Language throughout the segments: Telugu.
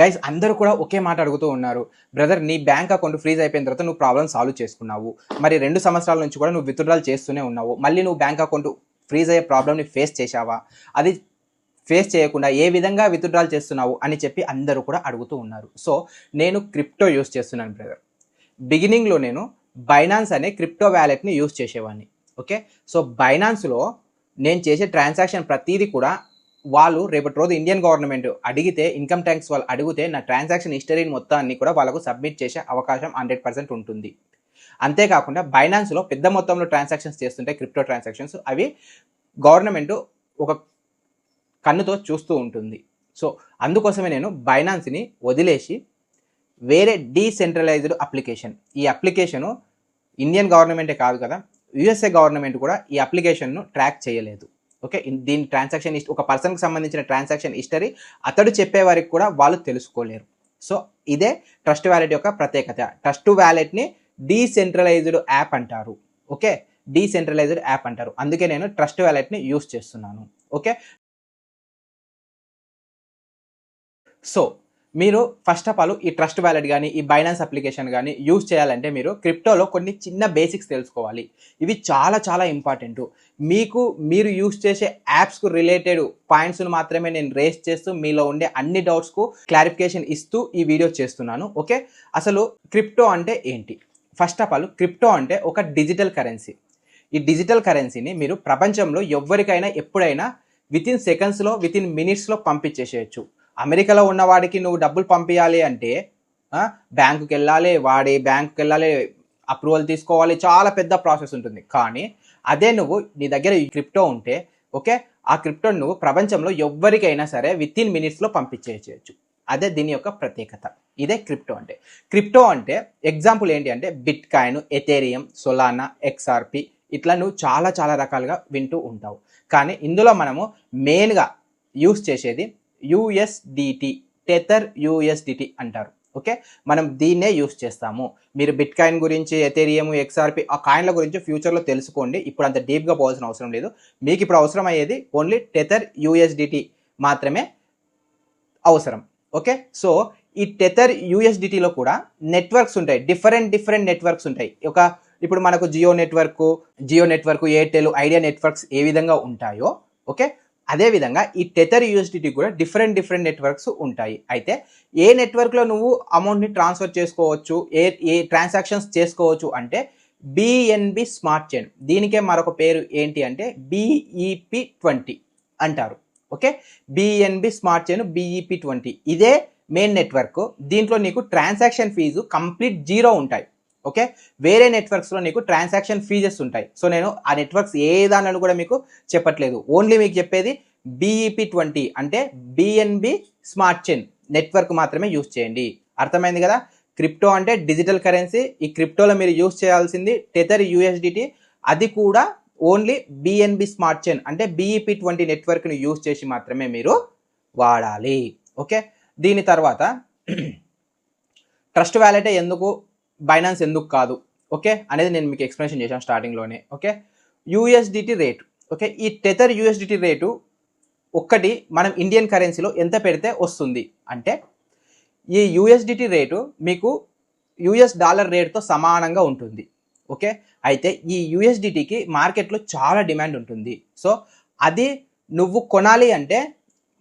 గైస్ అందరూ కూడా ఒకే మాట అడుగుతూ ఉన్నారు. బ్రదర్ నీ బ్యాంక్ అకౌంట్ ఫ్రీజ్ అయిపోయిన తర్వాత నువ్వు ప్రాబ్లమ్ సాల్వ్ చేసుకున్నావు. మరి రెండు సంవత్సరాల నుంచి కూడా నువ్వు విత్డ్రాల్ చేస్తూనే ఉన్నావు. మళ్ళీ నువ్వు బ్యాంక్ అకౌంట్ ఫ్రీజ్ అయ్యే ప్రాబ్లమ్ని ఫేస్ చేశావా? అది ఫేస్ చేయకుండా ఏ విధంగా విత్డ్రాల్ చేస్తున్నావు అని చెప్పి అందరూ కూడా అడుగుతూ ఉన్నారు. సో నేను క్రిప్టో యూస్ చేస్తున్నాను బ్రదర్ బిగినింగ్లో నేను బైనాన్స్ అనే క్రిప్టో వ్యాలెట్ని యూస్ చేసేవాడిని. ఓకే సో బైనాన్స్లో నేను చేసే ట్రాన్సాక్షన్ ప్రతిదీ కూడా వాళ్ళు రేపటి రోజు ఇండియన్ గవర్నమెంట్ అడిగితే ఇన్కమ్ ట్యాక్స్ వాళ్ళు అడిగితే నా ట్రాన్సాక్షన్ హిస్టరీని మొత్తాన్ని కూడా వాళ్ళకు సబ్మిట్ చేసే అవకాశం హండ్రెడ్ పర్సెంట్ ఉంటుంది. అంతేకాకుండా బైనాన్స్లో పెద్ద మొత్తంలో ట్రాన్సాక్షన్స్ చేస్తుంటే క్రిప్టో ట్రాన్సాక్షన్స్ అవి గవర్నమెంట్ ఒక కన్నుతో చూస్తూ ఉంటుంది. సో అందుకోసమే నేను బైనాన్స్ని వదిలేసి వేరే డీసెంట్రలైజ్డ్ అప్లికేషన్ ఈ అప్లికేషను ఇండియన్ గవర్నమెంటే కాదు కదా యుఎస్ఏ గవర్నమెంట్ కూడా ఈ అప్లికేషన్ను ట్రాక్ చేయలేదు. ఓకే? దీని ట్రాన్సాక్షన్ ఒక పర్సన్కి సంబంధించిన ట్రాన్సాక్షన్ హిస్టరీ అతడు చెప్పే వారికి కూడా వాళ్ళు తెలుసుకోలేరు. సో ఇదే ట్రస్ట్ వ్యాలెట్ యొక్క ప్రత్యేకత. ట్రస్ట్ వ్యాలెట్ని డీసెంట్రలైజ్డ్ యాప్ అంటారు. ఓకే? డీసెంట్రలైజ్డ్ యాప్ అంటారు. అందుకే నేను ట్రస్ట్ వ్యాలెట్ని యూస్ చేస్తున్నాను. ఓకే? సో మీరు ఫస్ట్ ఆఫ్ ఆల్ ఈ ట్రస్ట్ వ్యాలెట్ కానీ ఈ బైనాన్స్ అప్లికేషన్ కానీ యూజ్ చేయాలంటే మీరు క్రిప్టోలో కొన్ని చిన్న బేసిక్స్ తెలుసుకోవాలి. ఇవి చాలా చాలా ఇంపార్టెంట్ మీకు మీరు యూజ్ చేసే యాప్స్కు రిలేటెడ్ పాయింట్స్ను మాత్రమే నేను రేస్ చేస్తూ మీలో ఉండే అన్ని డౌట్స్కు క్లారిఫికేషన్ ఇస్తూ ఈ వీడియో చేస్తున్నాను. ఓకే అసలు క్రిప్టో అంటే ఏంటి? ఫస్ట్ ఆఫ్ ఆల్ క్రిప్టో అంటే ఒక డిజిటల్ కరెన్సీ ఈ డిజిటల్ కరెన్సీని మీరు ప్రపంచంలో ఎవరికైనా ఎప్పుడైనా వితిన్ సెకండ్స్లో వితిన్ మినిట్స్లో పంపించేసేయచ్చు. అమెరికాలో ఉన్నవాడికి నువ్వు డబ్బులు పంపించాలి అంటే బ్యాంకుకి వెళ్ళాలి వాడి బ్యాంకుకి వెళ్ళాలి అప్రూవల్ తీసుకోవాలి చాలా పెద్ద ప్రాసెస్ ఉంటుంది. కానీ అదే నువ్వు నీ దగ్గర ఈ క్రిప్టో ఉంటే ఓకే? ఆ క్రిప్టో నువ్వు ప్రపంచంలో ఎవ్వరికైనా సరే విత్ ఇన్ మినిట్స్లో పంపించేయచ్చు. అదే దీని యొక్క ప్రత్యేకత. ఇదే క్రిప్టో అంటే. క్రిప్టో అంటే ఎగ్జాంపుల్ ఏంటి అంటే bitcoin Ethereum Solana XRP ఇట్లా నువ్వు చాలా చాలా రకాలుగా వింటూ ఉంటావు. కానీ ఇందులో మనము మెయిన్గా యూస్ చేసేది యుఎస్డిటి టెథర్ యుఎస్డిటి అంటారు. ఓకే? మనం దీన్నే యూస్ చేస్తాము. మీరు బిట్ కాయిన్ గురించి ఎథేరియం ఎక్స్ఆర్పి ఆ కాయిన్ల గురించి ఫ్యూచర్లో తెలుసుకోండి. ఇప్పుడు అంత డీప్గా పోవాల్సిన అవసరం లేదు. మీకు ఇప్పుడు అవసరం అయ్యేది ఓన్లీ టెథర్ యుఎస్డిటి మాత్రమే అవసరం. ఓకే? సో ఈ టెథర్ యూఎస్డిటీలో కూడా నెట్వర్క్స్ ఉంటాయి. డిఫరెంట్ డిఫరెంట్ నెట్వర్క్స్ ఉంటాయి. ఒక ఇప్పుడు మనకు Jio network Jio network Airtel Idea networks ఏ విధంగా ఉంటాయో ఓకే? అదేవిధంగా ఈ టెథర్ యూఎస్డిటీ కూడా డిఫరెంట్ డిఫరెంట్ నెట్వర్క్స్ ఉంటాయి. అయితే ఏ నెట్వర్క్లో నువ్వు అమౌంట్ని ట్రాన్స్ఫర్ చేసుకోవచ్చు ఏ ఏ ట్రాన్సాక్షన్స్ చేసుకోవచ్చు అంటే బిఎన్బి స్మార్ట్ చైన్ దీనికే మరొక పేరు ఏంటి అంటే బిఈపి ట్వంటీ అంటారు. Okay? BNB smart chain BEP twenty ఇదే మెయిన్ నెట్వర్క్ దీంట్లో నీకు ట్రాన్సాక్షన్ ఫీజు కంప్లీట్ జీరో ఉంటాయి. ఓకే? వేరే నెట్వర్క్స్లో నీకు ట్రాన్సాక్షన్ ఫీజెస్ ఉంటాయి. సో నేను ఆ నెట్వర్క్స్ ఏ దానిలో కూడా మీకు చెప్పట్లేదు. ఓన్లీ మీకు చెప్పేది బీఈపీ ట్వంటీ అంటే బిఎన్బి స్మార్ట్ చైన్ నెట్వర్క్ మాత్రమే యూస్ చేయండి. అర్థమైంది కదా? క్రిప్టో అంటే డిజిటల్ కరెన్సీ. ఈ క్రిప్టోలో మీరు యూస్ చేయాల్సింది టెథర్ యూఎస్డిటీ అది కూడా ఓన్లీ బిఎన్బి స్మార్ట్ చైన్ అంటే బీఈపీ ట్వంటీ నెట్వర్క్ని యూస్ చేసి మాత్రమే మీరు వాడాలి. ఓకే? దీని తర్వాత ట్రస్ట్ వ్యాలెటే ఎందుకు బైనాన్స్ ఎందుకు కాదు? ఓకే? అనేది నేను మీకు ఎక్స్ప్లెనేషన్ చేశాను స్టార్టింగ్లోనే. ఓకే? USDT rate okay? ఈ టెథర్ యూఎస్డిటీ రేటు ఒక్కటి మనం ఇండియన్ కరెన్సీలో ఎంత పెడితే వస్తుంది? అంటే ఈ యూఎస్డిటీ రేటు మీకు యుఎస్ డాలర్ రేట్తో సమానంగా ఉంటుంది. ఓకే? అయితే ఈ యూఎస్డిటీకి మార్కెట్లో చాలా డిమాండ్ ఉంటుంది. సో అది నువ్వు కొనాలి అంటే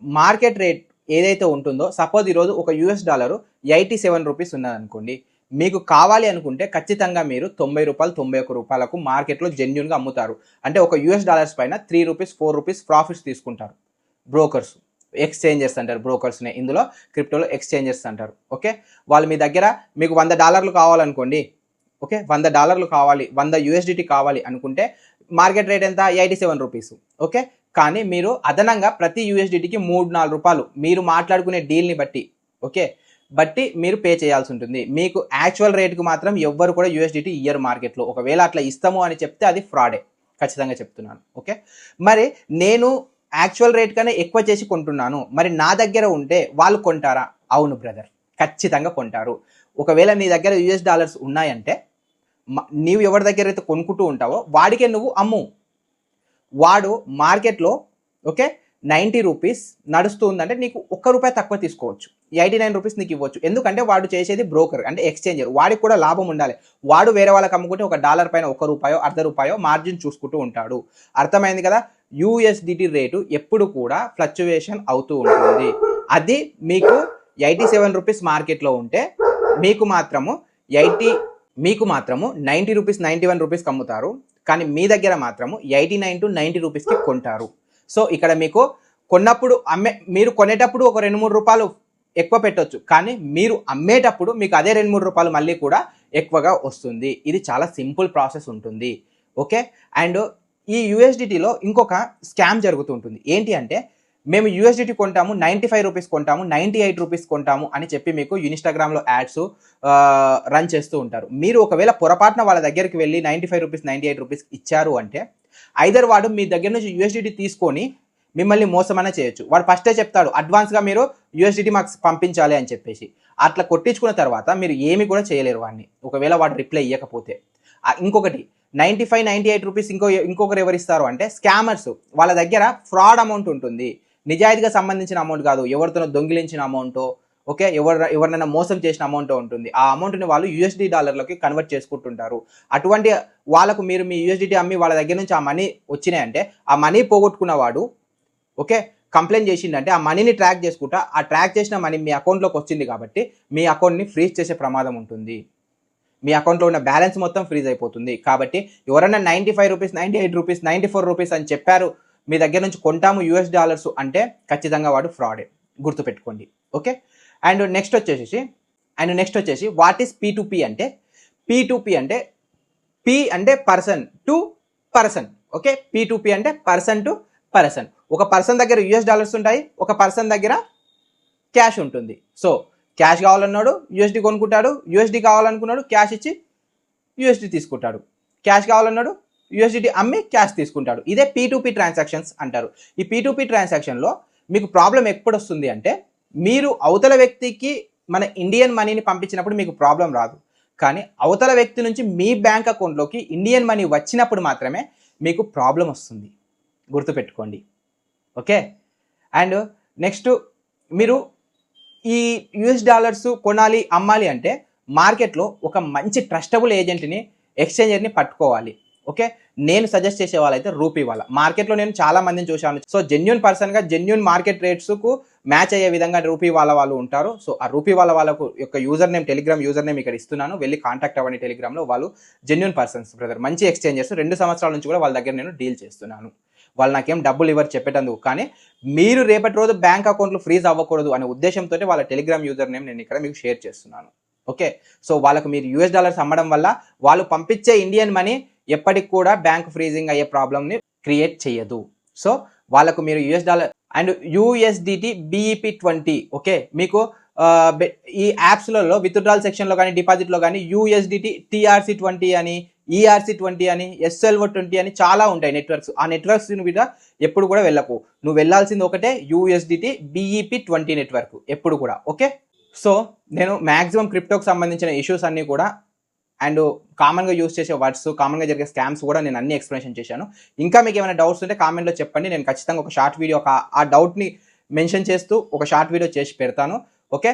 మార్కెట్ రేట్ ఏదైతే ఉంటుందో సపోజ్ ఈరోజు ఒక US dollar eighty seven rupees ఉన్నదనుకోండి. మీకు కావాలి అనుకుంటే ఖచ్చితంగా మీరు తొంభై రూపాయలు తొంభై ఒక్క రూపాయలకు మార్కెట్లో జెన్యున్గా అమ్ముతారు. అంటే ఒక యూఎస్ డాలర్స్ పైన three rupees four rupees profits తీసుకుంటారు. బ్రోకర్స్ ఎక్స్చేంజెస్ అంటారు. బ్రోకర్స్నే ఇందులో క్రిప్టోలో ఎక్స్చేంజెస్ అంటారు. ఓకే వాళ్ళు మీ దగ్గర మీకు వంద డాలర్లు కావాలనుకోండి. ఓకే వంద డాలర్లు కావాలి వంద యూఎస్డిటీ కావాలి అనుకుంటే మార్కెట్ రేట్ ఎంత? ఎయిటీ సెవెన్ రూపీస్ ఓకే కానీ మీరు అదనంగా ప్రతి యూఎస్డిటీకి మూడు నాలుగు రూపాయలు మీరు మాట్లాడుకునే డీల్ని బట్టి. ఓకే బట్టి మీరు పే చేయాల్సి ఉంటుంది. మీకు యాక్చువల్ రేట్కి మాత్రం ఎవ్వరు కూడా యూఎస్డిటీ ఇయర్ మార్కెట్లో ఒకవేళ అట్లా ఇస్తాము అని చెప్తే అది ఫ్రాడే ఖచ్చితంగా చెప్తున్నాను. ఓకే మరి నేను యాక్చువల్ రేట్ కన్నా ఎక్కువ చేసి కొంటున్నాను. మరి నా దగ్గర ఉంటే వాళ్ళు కొంటారా? అవును బ్రదర్ ఖచ్చితంగా కొంటారు. ఒకవేళ నీ దగ్గర యుఎస్ డాలర్స్ ఉన్నాయంటే నీవు ఎవరి దగ్గర అయితే కొనుక్కుంటూ ఉంటావో వాడికే నువ్వు అమ్ము. వాడు మార్కెట్లో ఓకే నైంటీ రూపీస్ నడుస్తుందంటే నీకు ఒక్క రూపాయి తక్కువ తీసుకోవచ్చు. ఎయిటీ నైన్ రూపీస్ నీకు ఇవ్వచ్చు. ఎందుకంటే వాడు చేసేది బ్రోకర్ అంటే ఎక్స్చేంజర్. వాడికి కూడా లాభం ఉండాలి. వాడు వేరే వాళ్ళకి అమ్ముకుంటే ఒక డాలర్ పైన ఒక రూపాయో అర్ధ రూపాయో మార్జిన్ చూసుకుంటూ ఉంటాడు. అర్థమైంది కదా? యూఎస్డిటి రేటు ఎప్పుడు కూడా ఫ్లక్చువేషన్ అవుతూ ఉంటుంది. అది మీకు ఎయిటీ సెవెన్ రూపీస్ మార్కెట్లో ఉంటే మీకు మాత్రము ఎయిటీ మీకు మాత్రము నైంటీ రూపీస్ నైంటీ వన్ రూపీస్కి అమ్ముతారు. కానీ మీ దగ్గర మాత్రము ఎయిటీ నైన్ టు నైంటీ రూపీస్కి కొంటారు. సో ఇక్కడ మీకు కొన్నప్పుడు అమ్మే మీరు కొనేటప్పుడు ఒక రెండు మూడు రూపాయలు ఎక్కువ పెట్టవచ్చు కానీ మీరు అమ్మేటప్పుడు మీకు అదే రెండు మూడు రూపాయలు మళ్ళీ కూడా ఎక్కువగా వస్తుంది. ఇది చాలా సింపుల్ ప్రాసెస్ ఉంటుంది. ఓకే? అండ్ ఈ యూఎస్డిటీలో ఇంకొక స్కామ్ జరుగుతుంటుంది ఏంటి అంటే మేము యూఎస్డిటీ కొంటాము నైంటీ ఫైవ్ రూపీస్ కొంటాము నైంటీ ఎయిట్ రూపీస్ కొంటాము అని చెప్పి మీకు ఇన్స్టాగ్రామ్లో యాడ్స్ రన్ చేస్తూ ఉంటారు. మీరు ఒకవేళ పొరపాటున వాళ్ళ దగ్గరికి వెళ్ళి ninety five rupees ninety eight rupees ఇచ్చారు అంటే ఐదర్ వాడు మీ దగ్గర నుంచి యూఎస్డిటీ తీసుకొని మిమ్మల్ని మోసమైనా చేయొచ్చు. వాడు ఫస్టే చెప్తాడు అడ్వాన్స్గా మీరు యూఎస్డిటీ మాకు పంపించాలి అని చెప్పేసి. అట్లా కొట్టించుకున్న తర్వాత మీరు ఏమి కూడా చేయలేరు వాడిని. ఒకవేళ వాడు రిప్లై ఇవ్వకపోతే ఇంకొకటి ninety five ninety eight rupees ఇంకో ఇంకొకరు ఎవరు ఇస్తారు అంటే స్కామర్స్ వాళ్ళ దగ్గర ఫ్రాడ్ అమౌంట్ ఉంటుంది. నిజాయితీగా సంబంధించిన అమౌంట్ కాదు. ఎవరితోనో దొంగిలించిన అమౌంటో ఓకే? ఎవరు ఎవరినైనా మోసం చేసిన అమౌంట్ ఉంటుంది. ఆ అమౌంట్ని వాళ్ళు యూఎస్డి డాలర్లకి కన్వర్ట్ చేసుకుంటుంటారు. అటువంటి వాళ్ళకు మీరు మీ యూఎస్డిటీ అమ్మి వాళ్ళ దగ్గర నుంచి ఆ మనీ వచ్చినాయంటే ఆ మనీ పోగొట్టుకున్నవాడు ఓకే? కంప్లైంట్ చేసిందంటే ఆ మనీని ట్రాక్ చేసుకుంటా ఆ ట్రాక్ చేసిన మనీ మీ అకౌంట్లోకి వచ్చింది కాబట్టి మీ అకౌంట్ని ఫ్రీజ్ చేసే ప్రమాదం ఉంటుంది. మీ అకౌంట్లో ఉన్న బ్యాలెన్స్ మొత్తం ఫ్రీజ్ అయిపోతుంది. కాబట్టి ఎవరైనా ninety five rupees ninety eight rupees ninety four rupees అని చెప్పారు మీ దగ్గర నుంచి కొంటాము యూఎస్ డాలర్స్ అంటే ఖచ్చితంగా వాడు ఫ్రాడే గుర్తుపెట్టుకోండి. ఓకే? అండ్ నెక్స్ట్ వచ్చేసి అండ్ నెక్స్ట్ వచ్చేసి what is P to P అంటే పీ టు పీ అంటే పీ అంటే person to person okay P to P అంటే పర్సన్ టు పర్సన్ ఒక పర్సన్ దగ్గర యూఎస్ డాలర్స్ ఉంటాయి ఒక పర్సన్ దగ్గర క్యాష్ ఉంటుంది. సో క్యాష్ కావాలన్నాడు యూఎస్డి కొనుక్కుంటాడు యూఎస్డి కావాలనుకున్నాడు క్యాష్ ఇచ్చి యూఎస్డి తీసుకుంటాడు. క్యాష్ కావాలన్నాడు యూఎస్డిటీ అమ్మి క్యాష్ తీసుకుంటాడు. ఇదే పీ టు పీ ట్రాన్సాక్షన్స్ అంటారు. ఈ పీ టు పీ ట్రాన్సాక్షన్లో మీకు ప్రాబ్లం ఎప్పుడు వస్తుంది అంటే మీరు అవతల వ్యక్తికి మన ఇండియన్ మనీని పంపించినప్పుడు మీకు ప్రాబ్లం రాదు. కానీ అవతల వ్యక్తి నుంచి మీ బ్యాంక్ అకౌంట్లోకి ఇండియన్ మనీ వచ్చినప్పుడు మాత్రమే మీకు ప్రాబ్లం వస్తుంది. గుర్తుపెట్టుకోండి. ఓకే? అండ్ నెక్స్ట్ మీరు ఈ యుఎస్ డాలర్స్ కొనాలి అమ్మాలి అంటే మార్కెట్లో ఒక మంచి ట్రస్టబుల్ ఏజెంట్ని ఎక్స్చేంజర్ని పట్టుకోవాలి. ఓకే? నేను సజెస్ట్ చేసే వాళ్ళైతే రూపీ వాళ్ళ. మార్కెట్లో నేను చాలా మందిని చూశాను. సో జెన్యున్ పర్సన్గా జెన్యున్ మార్కెట్ రేట్స్కు మ్యాచ్ అయ్యే విధంగా రూపీ వాళ్ళ వాళ్ళు ఉంటారు. సో ఆ రూపీ వాళ్ళ వాళ్ళకు యొక్క user name Telegram user name ఇక్కడ ఇస్తున్నాను. వెళ్ళి కాంటాక్ట్ అవ్వండి టెలిగ్రామ్లో వాళ్ళు జెన్యున్ పర్సన్స్ బ్రదర్ మంచి ఎక్స్చేంజెస్ రెండు సంవత్సరాల నుంచి కూడా వాళ్ళ దగ్గర నేను డీల్ చేస్తున్నాను. వాళ్ళు నాకేం డబ్బులు ఇవ్వరు చెప్పేటందుకు. కానీ మీరు రేపటి రోజు బ్యాంక్ అకౌంట్లు ఫ్రీజ్ అవ్వకూడదు అనే ఉద్దేశంతో వాళ్ళ టెలిగ్రామ్ యూజర్ నేమ్ నేను ఇక్కడ మీకు షేర్ చేస్తున్నాను. ఓకే? సో వాళ్ళకు మీరు యూఎస్ డాలర్స్ అమ్మడం వల్ల వాళ్ళు పంపించే ఇండియన్ మనీ ఎప్పటికి కూడా బ్యాంక్ ఫ్రీజింగ్ అయ్యే ప్రాబ్లమ్ని క్రియేట్ చేయదు. సో వాళ్ళకు మీరు US dollar and USDT BEP twenty okay మీకు ఈ యాప్స్లలో విత్డ్రాల్ సెక్షన్లో కానీ డిపాజిట్లో కానీ యూఎస్డిటి టీఆర్సీ ట్వంటీ అని ఈఆర్సీ ట్వంటీ అని ఎస్ఎల్ఓ ట్వంటీ అని చాలా ఉంటాయి నెట్వర్క్స్ ఆ నెట్వర్క్స్ కూడా ఎప్పుడు కూడా వెళ్ళకు. నువ్వు వెళ్ళాల్సింది ఒకటే యూఎస్డిటి బీఈపీ ట్వంటీ నెట్వర్క్ ఎప్పుడు కూడా ఓకే సో నేను మ్యాక్సిమం క్రిప్టోకి సంబంధించిన ఇష్యూస్ అన్నీ కూడా అండ్ కామన్గా యూస్ చేసే వర్డ్స్ కామన్గా జరిగే స్కామ్స్ కూడా నేను అన్ని ఎక్స్ప్లెనేషన్ చేశాను. ఇంకా మీకు ఏమైనా డౌట్స్ ఉంటే కామెంట్లో చెప్పండి. నేను ఖచ్చితంగా ఒక షార్ట్ వీడియో ఒక ఆ డౌట్ని మెన్షన్ చేస్తూ ఒక షార్ట్ వీడియో చేసి పెడతాను. ఓకే?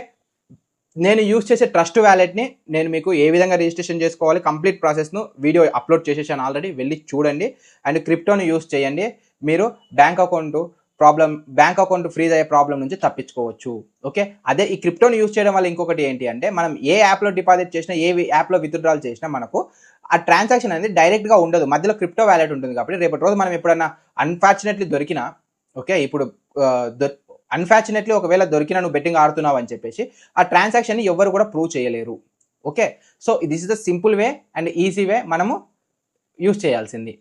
నేను యూస్ చేసే ట్రస్ట్ వ్యాలెట్ని నేను మీకు ఏ విధంగా రిజిస్ట్రేషన్ చేసుకోవాలి కంప్లీట్ ప్రాసెస్ను వీడియో అప్లోడ్ చేసేసాను ఆల్రెడీ. వెళ్ళి చూడండి. అండ్ క్రిప్టోని యూస్ చేయండి. మీరు bank account problem bank account freeze అయ్యే ప్రాబ్లం నుంచి తప్పించుకోవచ్చు. ఓకే? అదే ఈ క్రిప్టోని యూస్ చేయడం వల్ల ఇంకొకటి ఏంటి అంటే మనం ఏ యాప్లో డిపాజిట్ చేసినా ఏ యాప్లో విత్డ్రాల్ చేసినా మనకు ఆ ట్రాన్సాక్షన్ అనేది డైరెక్ట్గా ఉండదు. మధ్యలో క్రిప్టో వ్యాలెట్ ఉంటుంది కాబట్టి రేపటి రోజు మనం ఎప్పుడైనా అన్ఫార్చునేట్లీ దొరికినా ఓకే? ఇప్పుడు అన్ఫార్చునేట్లీ ఒకవేళ దొరికినా నువ్వు బెట్టింగ్ ఆడుతున్నావు అని చెప్పేసి ఆ ట్రాన్సాక్షన్ని ఎవరు కూడా ప్రూవ్ చేయలేరు. Okay? So this is the simple way and easy way మనము యూస్ చేయాల్సింది.